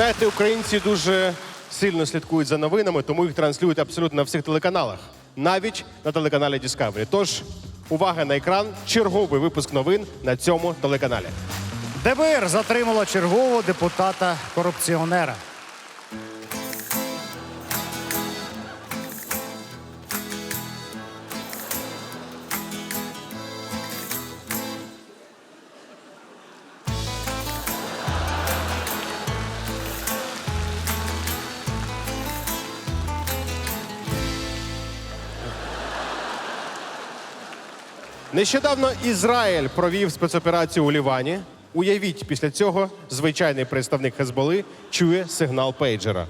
Знаєте, українці дуже сильно слідкують за новинами, тому їх транслюють абсолютно на всіх телеканалах, навіть на телеканалі Discovery. Тож, увага на екран, черговий випуск новин на цьому телеканалі. ДБР затримало чергового депутата-корупціонера. Нещодавно Ізраїль провів спецоперацію у Лівані. Уявіть, після цього звичайний представник Хезболи чує сигнал пейджера.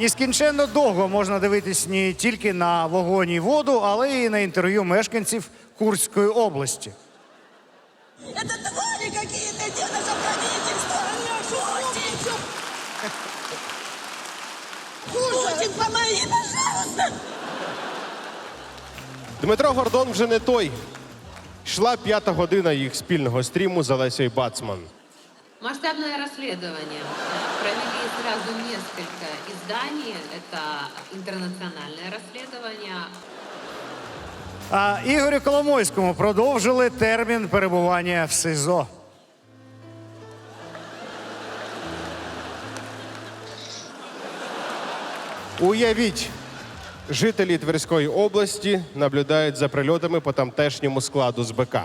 Нескінченно довго можна дивитись не тільки на вогонь і воду, але й на інтерв'ю мешканців Курської області. Это твари какие-то, где наше правительство? Путин! Путин, помоги, пожалуйста! Дмитро Гордон вже не той. Йшла п'ята година їх спільного стріму з Олесею Бацман. Масштабное расследование. Провели сразу несколько изданий. Это интернациональное расследование. А Ігорю Коломойському продовжили термін перебування в СИЗО. Уявіть, жителі Тверської області наблюдають за прильотами по тамтешньому складу з БК.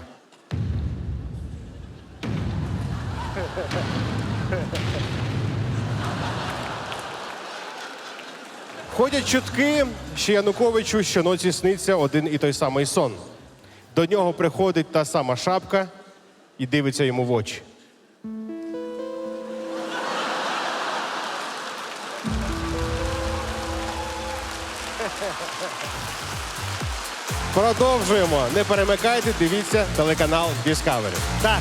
Ходять чутки, що Януковичу щоночі сниться один і той самий сон. До нього приходить та сама шапка і дивиться йому в очі. Продовжуємо. Не перемикайте, дивіться телеканал Discovery. Так,